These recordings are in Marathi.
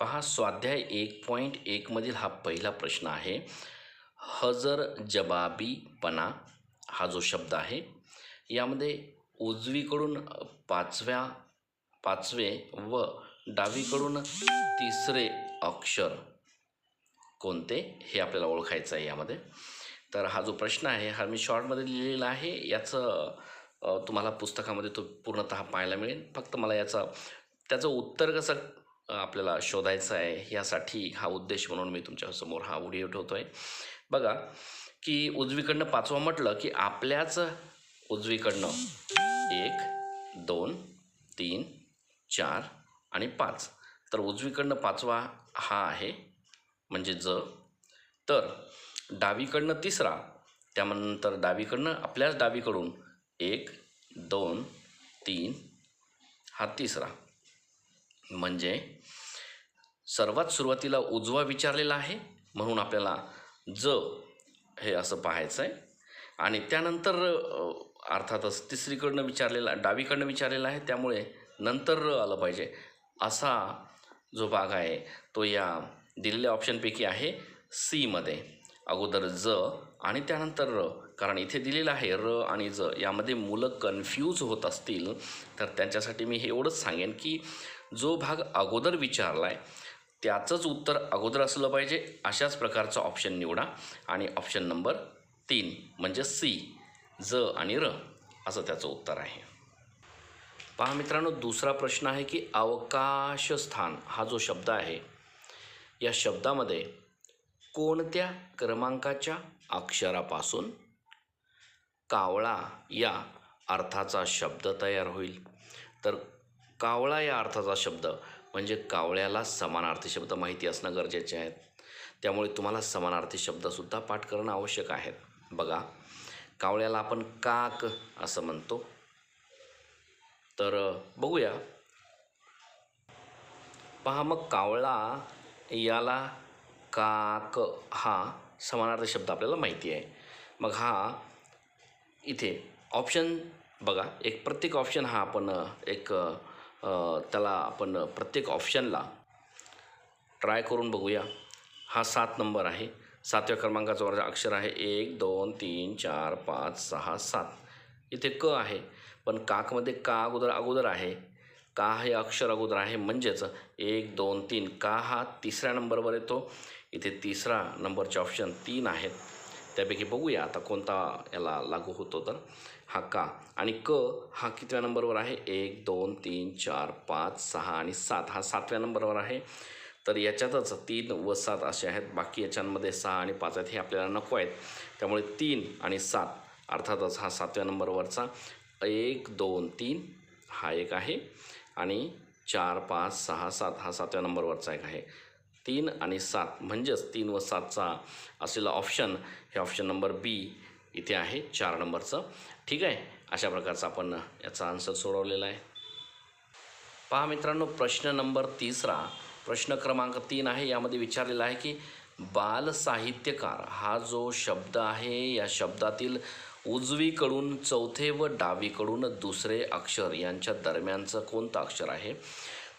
पहा स्वाध्याय एक पॉईंट एकमधील हा पहिला प्रश्न आहे. हजर जबाबीपणा हा जो शब्द आहे यामध्ये उजवीकडून पाचव्या पाचवे व डावीकडून तिसरे अक्षर कोणते हे आपल्याला ओळखायचं आहे यामध्ये. तर हा जो प्रश्न आहे हा मी शॉर्टमध्ये लिहिलेला आहे. याचं तुम्हाला पुस्तकामध्ये तो पूर्णतः पाहायला मिळेल. फक्त मला याचा त्याचं उत्तर कसं आपल्याला शोधायचं आहे यासाठी हा उद्देश म्हणून मी तुमच्यासमोर हा व्हिडिओ ठेवतो आहे बघा की उजवीकडनं पाचवा म्हटलं की आपल्याच उजवीकडनं एक दोन तीन चार आणि पाच. तर उजवीकडनं पाचवा हा आहे म्हणजे ज. तर डावीकडनं तिसरा त्यानंतर डावीकडनं आपल्याच डावीकडून एक दोन तीन हा तिसरा. म्हणजे सर्वात सुरुवातीला उजवा विचारलेला आहे म्हणून आपल्याला ज हे असं पाहायचं आहे आणि त्यानंतर अर्थातच तिसरीकडनं विचारलेला डावीकडनं विचारलेला आहे त्यामुळे नंतर र आलं पाहिजे. असा जो भाग आहे तो या दिलेल्या ऑप्शनपैकी आहे सीमध्ये अगोदर ज आणि त्यानंतर र. कारण इथे दिलेलं आहे र आणि ज. यामध्ये मुलं कन्फ्यूज होत असतील तर त्यांच्यासाठी मी हे एवढंच सांगेन की जो भाग अगोदर विचारला आहे त्याचंच उत्तर अगोदर असलं पाहिजे. अशाच प्रकारचा ऑप्शन निवडा. आणि ऑप्शन नंबर तीन म्हणजे सी ज आणि र असं त्याचं उत्तर आहे. पहा मित्रांनो दुसरा प्रश्न आहे की अवकाशस्थान हा जो शब्द आहे या शब्दामध्ये कोणत्या क्रमांकाच्या अक्षरापासून कावळा या अर्थाचा शब्द तयार होईल? तर कावळा या अर्थाचा शब्द म्हणजे कावळ्याला समानार्थी शब्द माहिती असणं गरजेचे आहेत. त्यामुळे तुम्हाला समानार्थी शब्दसुद्धा पाठ करणं आवश्यक आहे. बघा कावळ्याला आपण काक असं म्हणतो. तर बघूया. पहा मग कावळा याला काक हा समानार्थी शब्द आपल्याला माहिती आहे. मग हा इथे ऑप्शन बघा एक प्रत्येक ऑप्शन हा आपण एक त्याला आपण प्रत्येक ऑप्शनला ट्राय करून बघूया. हा सात नंबर आहे. सातव्या क्रमांकाचं वरचा अक्षर आहे. एक दोन तीन चार पाच सहा सात. इथे क आहे. पण काकमध्ये का अगोदर अगोदर आहे? का हे अक्षर अगोदर आहे? म्हणजेच एक दोन तीन. का हा तिसऱ्या नंबरवर येतो? इथे तिसरा नंबरचे ऑप्शन तीन आहेत. त्यापैकी बघूया आता कोणता याला लागू होतो तर. हा का? आणि क हा कितव्या नंबरवर आहे? एक दोन तीन चार पाच सहा आणि सात. हा सातव्या नंबरवर आहे. तर याच्यातच तीन व सात असे आहेत. बाकी याच्यांमध्ये सहा आणि पाच आहेत हे आपल्याला नको आहेत. त्यामुळे तीन आणि सात अर्थातच हा सातव्या नंबरवरचा. एक दोन तीन हा एक आहे. आणि चार पाच सहा सात हा सातव्या नंबरवरचा एक आहे. तीन आणि सात म्हणजेच तीन व सातचा असलेला ऑप्शन हे ऑप्शन नंबर बी इथे आहे चार नंबरचं. ठीक आहे? अशा प्रकारचा आपण याचा आन्सर सोडवलेला आहे. पहा मित्रांनो प्रश्न नंबर तिसरा प्रश्न क्रमांक तीन आहे. यामध्ये विचारलेला आहे की बाल साहित्यकार हा जो शब्द आहे या शब्दातील उजवीकडून चौथे व डावीकडून दुसरे अक्षर यांच्या दरम्यानचं कोणतं अक्षर आहे?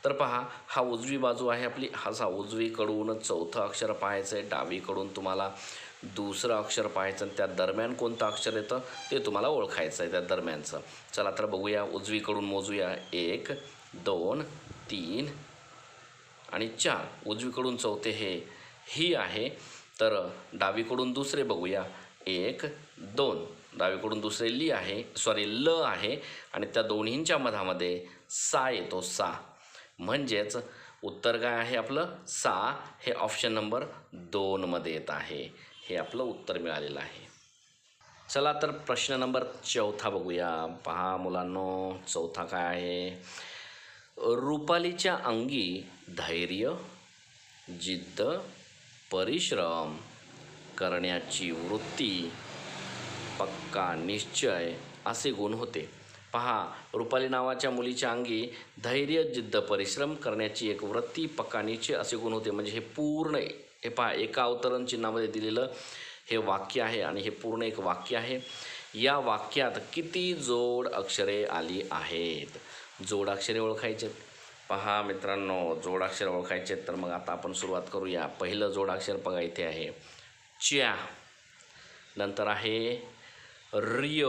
तर पहा हा उजवी बाजू आहे आपली. हा उजवीकडून चौथं अक्षर पाहायचं आहे डावीकडून तुम्हाला दुसरं अक्षर पाहायचं आणि त्या दरम्यान कोणतं अक्षर येतं ते तुम्हाला ओळखायचं आहे त्या दरम्यानचं. चला तर बघूया उजवीकडून मोजूया. एक दोन तीन आणि चार. उजवीकडून चौथे हे ही आहे. तर डावीकडून दुसरे बघूया. एक दोन. डावीकडून दुसरे ली आहे सॉरी ल आहे आणि त्या दोन्हींच्या मधामध्ये सा येतो सा. म्हणजेच उत्तर काय आहे आपलं? सा हे ऑप्शन नंबर दोनमध्ये येत आहे. हे आपलं उत्तर मिळालेलं आहे. चला तर प्रश्न नंबर चौथा बघूया. पहा मुलांनो चौथा काय आहे? रुपालीच्या अंगी धैर्य जिद्द परिश्रम करण्याची वृत्ती पक्का निश्चय असे गुण होते. पहा रुपाली नावाच्या मुलीच्या अंगी धैर्य जिद्द परिश्रम करण्याची एक वृत्ती पक्का निश्चय असे गुण होते. म्हणजे हे पूर्ण हे पहा एका अवतरण चिन्हामध्ये दिलेलं हे वाक्य आहे आणि हे पूर्ण एक वाक्य आहे. या वाक्यात किती जोड अक्षरे आली आहेत? जोड अक्षरे ओळखायचे. पहा मित्रांनो जोडाक्षर ओळखायचे तर मग आता आपण सुरुवात करूया. पहिलं जोडाक्षर बघा इथे आहे. च्या. नंतर आहे रिय.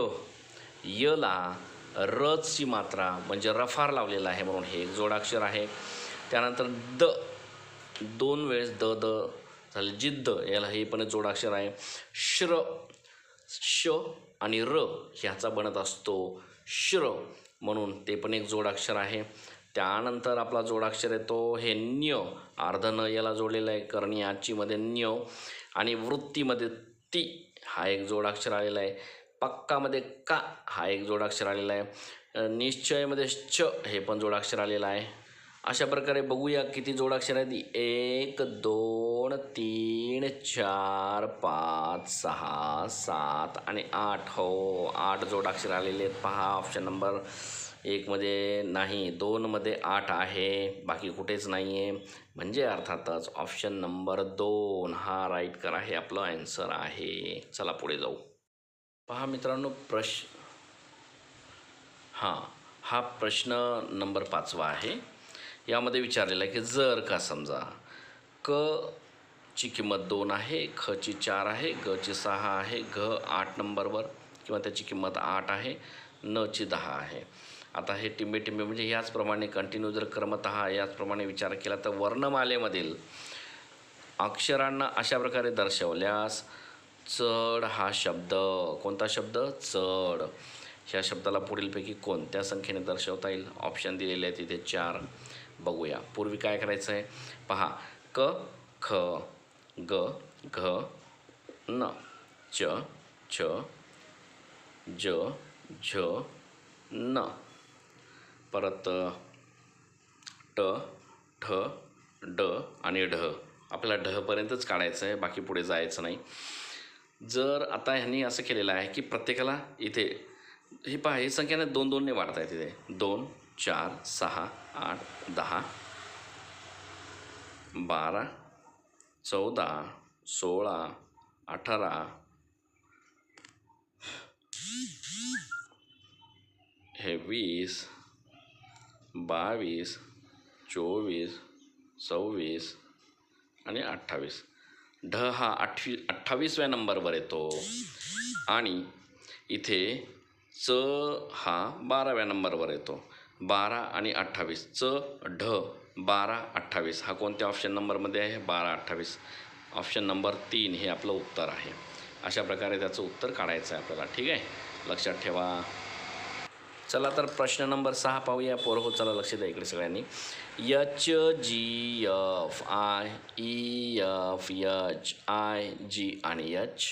यला रची मात्रा म्हणजे रफार लावलेला आहे म्हणून हे एक जोडाक्षर आहे. त्यानंतर द. दोन वेळेस द द झाले. जिद्द याला हे पण एक जोडाक्षर आहे. श्र श आणि र ह्याचा बनत असतो. श्र म्हणून ते पण एक जोडाक्षर आहे. त्यानंतर आपला जोडाक्षर येतो. हे न्य अर्ध न याला जोडलेलं आहे. करणी आजचीमध्ये न्य आणि वृत्तीमध्ये ती हा एक जोडाक्षर आलेला आहे. पक्कामध्ये का हा एक जोडाक्षर आलेला आहे. निश्चयमध्ये च हे पण जोडाक्षर आलेलं आहे. अशा प्रकारे बघूया किती जोडाक्षर आहेत. एक दोन तीन चार पाच सहा सात आणि आठ. हो आठ जोडाक्षर आलेले आहेत. पहा ऑप्शन नंबर एकमध्ये नाही दोनमध्ये आठ आहे. बाकी कुठेच नाही आहे म्हणजे अर्थातच ऑप्शन नंबर दोन हा राईट करा हे आपलं ॲन्सर आहे. चला पुढे जाऊ. पहा मित्रांनो प्रश हां हा प्रश्न नंबर पाचवा आहे. यामध्ये विचारलेलं आहे की जर का समजा क ची किंमत दोन आहे ख ची चार आहे ग ची सहा आहे घ आठ नंबरवर किंवा त्याची किंमत आठ आहे न ची दहा आहे. आता हे टिंबे टिंबे म्हणजे याचप्रमाणे कंटिन्यू जर क्रमत याचप्रमाणे विचार केला तर वर्णमालेमधील अक्षरांना अशा प्रकारे दर्शवल्यास चढ हा शब्द कोणता शब्द? चढ. ह्या शब्दाला पुढीलपैकी कोणत्या संख्येने दर्शवता येईल? ऑप्शन दिलेले आहे तिथे चार. बघूया. पूर्वी काय करायचं आहे पहा क ख ग घ न च छ ज झ न. परत ट ठ ड आणि ढ. आपल्याला ढपर्यंतच काढायचं आहे बाकी पुढे जायचं नाही. जर आता ह्यांनी असं केलेलं आहे की प्रत्येकाला इथे ही पहा ही संख्याने दोन दोनने वाढत आहे तिथे दोन चार सहा आठ दहा बारा चौदा सोळा अठरा हे वीस बावीस चोवीस सव्वीस आणि अठ्ठावीस. ढ हा आठवी अठ्ठावीसव्या नंबरवर येतो. आणि इथे च हा बाराव्या नंबरवर येतो. बारा आणि अठ्ठावीस. च ढ बारा अठ्ठावीस. हा कोणत्या ऑप्शन नंबरमध्ये आहे? बारा अठ्ठावीस. ऑप्शन नंबर तीन हे आपलं उत्तर आहे. अशा प्रकारे त्याचं उत्तर काढायचं आहे आपल्याला. ठीक आहे? लक्षात ठेवा. चला तर प्रश्न नंबर सहा पाहूया. पोरं हो चला लक्ष द्या इकडे सगळ्यांनी. H G F I E F H I G आणि H.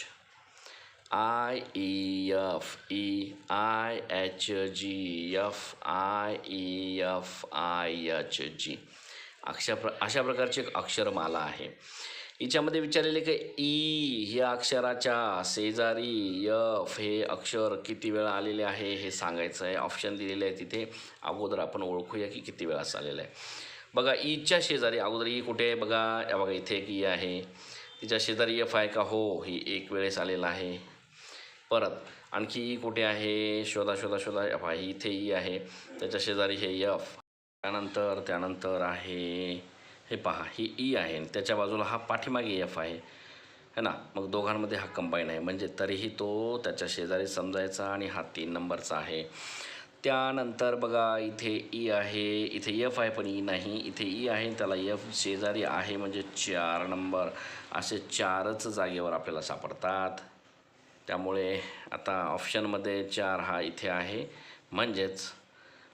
I E F E I H G F I E F I H G अशा प्र अशा प्रकारची एक अक्षरमाला आहे. हिच्यामध्ये विचारलेले की e ई या अक्षराच्या शेजारी यफ हे अक्षर किती वेळा आलेले आहे हे सांगायचं आहे. ऑप्शन दिलेले आहे तिथे. अगोदर आपण ओळखूया की किती वेळा आलेलं आहे. बघा e ईच्या शेजारी अगोदर ई कुठे आहे? बघा बघा इथे एक ई आहे. तिच्या शेजारी यफ आहे का? हो ही एक वेळेस आलेला आहे. परत. आणखी ई कुठे आहे? शोधा शोधा शोधा. एफ आहे इथे ई आहे. त्याच्या शेजारी हे यफ त्यानंतर त्यानंतर आहे हे पहा ही ई आहे. त्याच्या बाजूला हा पाठीमागे एफ आहे. है ना? मग दोघांमध्ये हा कंबाईन आहे. म्हणजे तरीही तो त्याच्या शेजारी समजायचा आणि हा तीन नंबरचा आहे. त्यानंतर बघा इथे ई आहे. इथे एफ आहे पण ई नाही. इथे ई आहे. त्याला एफ शेजारी आहे म्हणजे चार नंबर असे चारच जागेवर आपल्याला सापडतात. त्यामुळे आता ऑप्शनमध्ये चार हा इथे आहे. म्हणजेच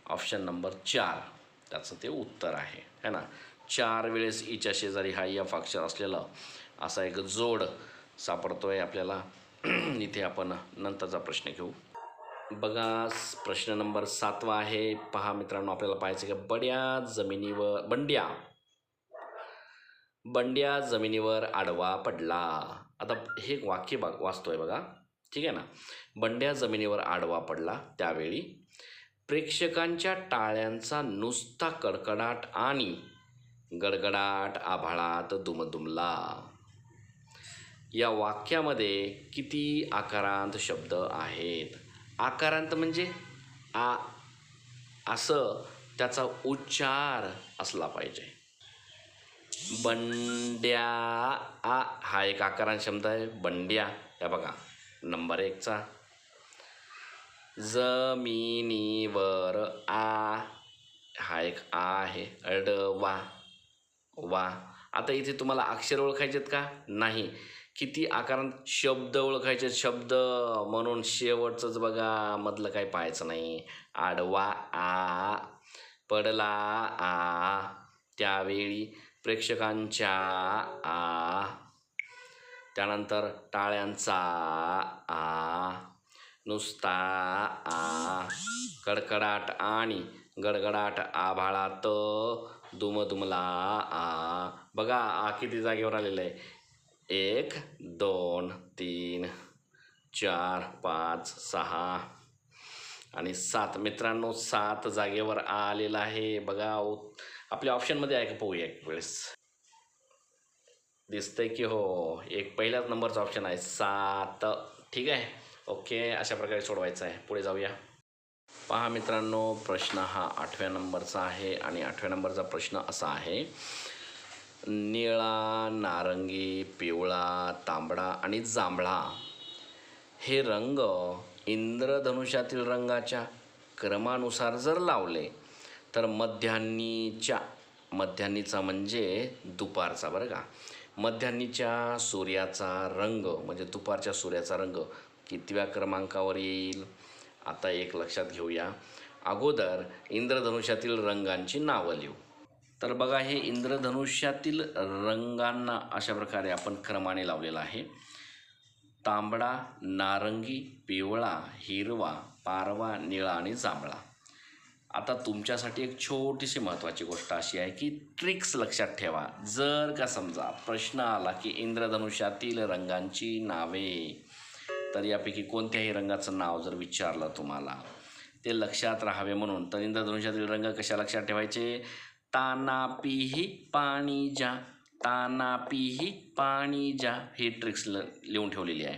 ऑप्शन नंबर चार. त्याचं ते उत्तर आहे. है ना? चार वेळेस ईच्या शेजारी हा यफ अक्षर असलेला असा एक जोड सापडतो आहे आपल्याला. इथे आपण नंतरचा प्रश्न घेऊ. बघा प्रश्न नंबर सातवा आहे. पहा मित्रांनो आपल्याला पाहायचं की बड्या जमिनीवर बंड्या. बंड्या जमिनीवर आडवा पडला. आता हे वाक्य बघ वाचतोय बघा. ठीक आहे ना? बंड्या जमिनीवर आडवा पडला त्यावेळी. प्रेक्षकांच्या टाळ्यांचा नुसता कडकडाट आणि गडगडाट आभाळात दुमदुमला. या वाक्यामध्ये किती आकारांत शब्द आहेत? आकारांत म्हणजे आ असं त्याचा उच्चार असला पाहिजे. बंड्या आ हा एक आकारांत शब्द आहे. बंड्या या बघा. नंबर एकचा. जमिनीवर आ हा एक आ आहे. अड वा वा. आता इथे तुम्हाला अक्षर ओळखायचे आहेत का? नाही. किती आकारांत शब्द ओळखायचे? शब्द म्हणून शेवटचंच बघा. मधलं काही पाहायचं नाही. आडवा आ पडला आ. त्यावेळी प्रेक्षकांच्या आ त्यानंतर टाळ्यांचा आ नुसता आ कडकडाट आणि गडगडाट आभाळात दुमदुमला आ. बघा आ किती जागेवर आलेलं आहे एक दोन तीन चार पाच सहा. आणि सात. मित्रांनो सात जागेवर आलेला आहे. बघा आपल्या ऑप्शनमध्ये आहे का पाहूया एक वेळेस? दिसतंय की हो एक पहिल्याच नंबरचा ऑप्शन आहे. सात. ठीक आहे? ओके अशा प्रकारे सोडवायचं आहे. पुढे जाऊया. पहा मित्रांनो प्रश्न हा आठव्या नंबरचा आहे आणि आठव्या नंबरचा प्रश्न असा आहे. निळा नारंगी पिवळा तांबडा आणि जांभळा हे रंग इंद्रधनुष्यातील रंगाच्या क्रमानुसार जर लावले तर मध्यान्नीच्या मध्यान्नीचा म्हणजे दुपारचा बरं का? मध्यान्नीच्या सूर्याचा रंग म्हणजे दुपारच्या सूर्याचा रंग कितव्या क्रमांकावर येईल? आता एक लक्षात घेऊया. अगोदर इंद्रधनुष्यातील रंगांची नावं लिहू. तर बघा हे इंद्रधनुष्यातील रंगांना अशा प्रकारे आपण क्रमाने लावलेलं आहे. तांबडा नारंगी पिवळा हिरवा पारवा निळा आणि जांभळा. आता तुमच्यासाठी एक छोटीशी महत्त्वाची गोष्ट अशी आहे की ट्रिक्स लक्षात ठेवा. जर का समजा प्रश्न आला की इंद्रधनुष्यातील रंगांची नावे तर यापैकी कोणत्याही रंगाचं नाव जर विचारलं तुम्हाला ते लक्षात राहावे म्हणून तर इंद्रधनुष्यातील रंग कशा लक्षात ठेवायचे? तानापीही पाणी जा तानापीही पाणी जा ही ट्रिक्स ल लिहून ठेवलेली आहे.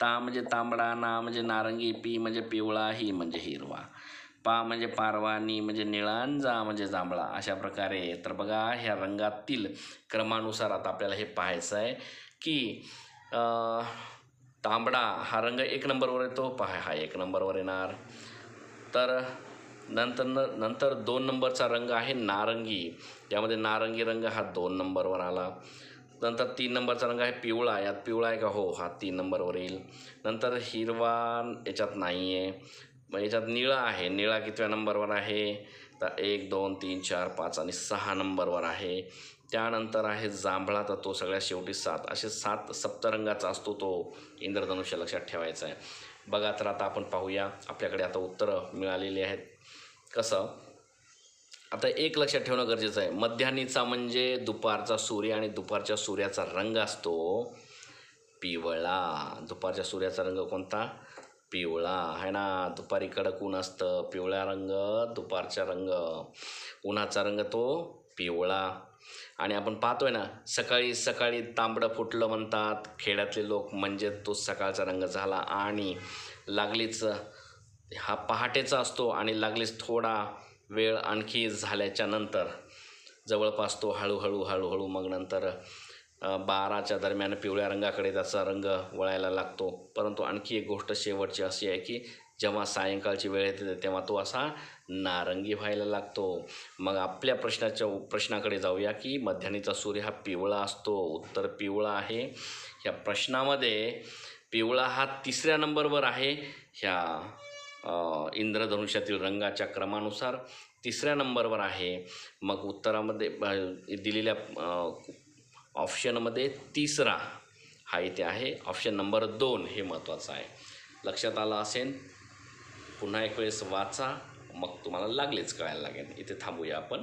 ता म्हणजे तांबडा ना म्हणजे नारंगी पी म्हणजे पिवळा ही म्हणजे हिरवा. पा म्हणजे पारवानी म्हणजे निळांजा म्हणजे जांभळा अशा प्रकारे. तर बघा ह्या रंगातील क्रमानुसार आता आपल्याला हे पाहायचं आहे की तांबडा हा रंग एक नंबरवर येतो. पहा हा एक नंबरवर येणार. तर नंतर न नंतर दोन नंबरचा रंग आहे नारंगी. त्यामध्ये नारंगी रंग हा दोन नंबरवर आला. नंतर तीन नंबरचा रंग आहे पिवळा. यात पिवळा आहे का? हो हा तीन नंबरवर येईल. नंतर हिरवा याच्यात नाही आहे म्हणजे मग याच्यात निळा आहे निळा कितव्या नंबरवर आहे? तर एक दोन तीन चार पाच आणि सहा नंबरवर आहे. त्यानंतर आहे जांभळा तर तो सगळ्यात शेवटी सात. असे सात सप्तरंगाचा असतो तो. इंद्रधनुष्य लक्षात ठेवायचा आहे. बघा तर आता आपण पाहूया. आपल्याकडे आता उत्तरं मिळालेली आहेत. कसं? आता एक लक्षात ठेवणं गरजेचं आहे. मध्यान्हीचा म्हणजे दुपारचा सूर्य आणि दुपारच्या सूर्याचा रंग असतो पिवळा. दुपारच्या सूर्याचा रंग कोणता? पिवळा आहे ना? दुपारी कडक ऊन असतं? पिवळा रंग दुपारचा रंग. उन्हाचा रंग तो पिवळा. आणि आपण पाहतोय ना सकाळी सकाळी तांबडं फुटलं म्हणतात. खेड्यातले लोक म्हणजे तो सकाळचा रंग झाला. आणि लागलीच हा पहाटेचा असतो आणि लागलीच थोडा वेळ आणखी झाल्याच्यानंतर जवळपास तो हळूहळू हळूहळू मग नंतर बाराच्या दरम्यान पिवळ्या रंगाकडे त्याचा रंग वळायला लागतो. परंतु आणखी एक गोष्ट शेवटची अशी आहे की जेव्हा सायंकाळची वेळ येते तेव्हा तो असा नारंगी व्हायला लागतो. मग आपल्या प्रश्नाच्या प्रश्नाकडे जाऊया की मध्यानीचा सूर्य हा पिवळा असतो. उत्तर पिवळा आहे. ह्या प्रश्नामध्ये पिवळा हा तिसऱ्या नंबरवर आहे. ह्या इंद्रधनुष्यातील रंगाच्या क्रमानुसार तिसऱ्या नंबरवर आहे. मग उत्तरामध्ये दिलेल्या ऑप्शनमध्ये तिसरा हा इथे आहे. ऑप्शन नंबर दोन हे महत्त्वाचं आहे. लक्षात आलं असेल? पुन्हा एक वेळेस वाचा. मग तुम्हाला लागलेच कळायला लागेल. इथे थांबूया आपण.